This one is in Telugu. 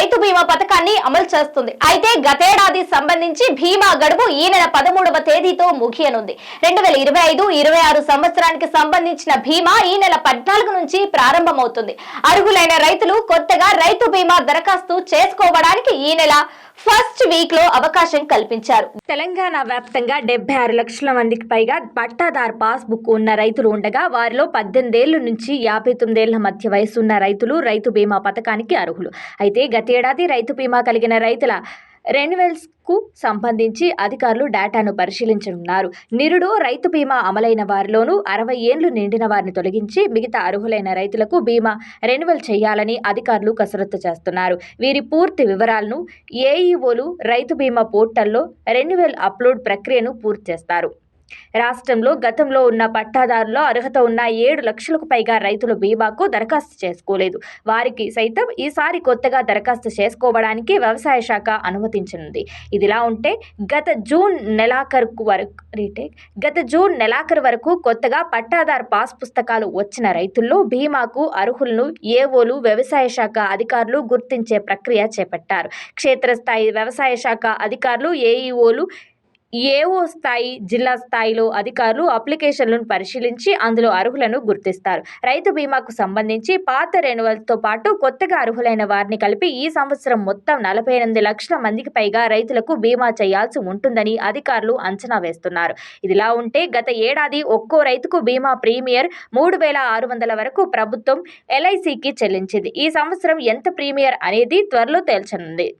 రైతు బీమా పథకాన్ని అమలు చేస్తుంది. అయితే గతేడాది సంబంధించి బీమా గడువు ఈ నెల పదమూడవ తేదీతో ముగియనుంది. రెండు వేల ఇరవై ఐదు ఇరవై ఆరు సంవత్సరానికి సంబంధించిన బీమా ఈ నెల పద్నాలుగు నుంచి ప్రారంభమవుతుంది. అర్హులైన రైతులు కొత్తగా రైతు బీమా దరఖాస్తు చేసుకోవడానికి ఈ నెల ఫస్ట్ వీక్లో అవకాశం కల్పించారు. తెలంగాణ వ్యాప్తంగా డెబ్బై ఆరు లక్షల మందికి పైగా పట్టాదారు పాస్ బుక్ ఉన్న రైతులు ఉండగా వారిలో పద్దెనిమిదేళ్ళ నుంచి యాభై తొమ్మిదేళ్ళ మధ్య వయసున్న రైతులు రైతు బీమా పథకానికి అర్హులు. అయితే గతేడాది రైతు బీమా కలిగిన రైతుల రెన్యువల్స్కు సంబంధించి అధికారులు డేటాను పరిశీలించనున్నారు. నిరుడు రైతు బీమా అమలైన వారిలోనూ అరవై ఏండ్లు నిండిన వారిని తొలగించి మిగతా అర్హులైన రైతులకు బీమా రెన్యువల్ చేయాలని అధికారులు కసరత్తు చేస్తున్నారు. వీరి పూర్తి వివరాలను ఏఈఓలు రైతు బీమా పోర్టల్లో రెన్యువల్ అప్లోడ్ ప్రక్రియను పూర్తి చేస్తారు. రాష్ట్రంలో గతంలో ఉన్న పట్టాదారులో అర్హత ఉన్న ఏడు లక్షలకు పైగా రైతులు బీమాకు దరఖాస్తు చేసుకోలేదు. వారికి సైతం ఈసారి కొత్తగా దరఖాస్తు చేసుకోవడానికి వ్యవసాయ శాఖ అనుమతించనుంది. ఇదిలా ఉంటే గత జూన్ నెలాఖరుకు వరకు రీటేక్ గత జూన్ నెలాఖరు వరకు కొత్తగా పట్టాదారు పాస్ పుస్తకాలు వచ్చిన రైతుల్లో బీమాకు అర్హులను ఏవోలు వ్యవసాయ శాఖ అధికారులు గుర్తించే ప్రక్రియ చేపట్టారు. క్షేత్రస్థాయి వ్యవసాయ శాఖ అధికారులు ఏఈఓలు ఏఓ స్థాయి జిల్లా స్థాయిలో అధికారులు అప్లికేషన్లను పరిశీలించి అందులో అర్హులను గుర్తిస్తారు. రైతు బీమాకు సంబంధించి పాత రెన్యువల్తో పాటు కొత్తగా అర్హులైన వారిని కలిపి ఈ సంవత్సరం మొత్తం నలభై ఎనిమిది లక్షల మందికి పైగా రైతులకు బీమా చేయాల్సి ఉంటుందని అధికారులు అంచనా వేస్తున్నారు. ఇదిలా ఉంటే గత ఏడాది ఒక్కో రైతుకు బీమా ప్రీమియర్ మూడు వేల ఆరు వందల వరకు ప్రభుత్వం ఎల్ఐసికి చెల్లించింది. ఈ సంవత్సరం ఎంత ప్రీమియర్ అనేది త్వరలో తేల్చనుంది.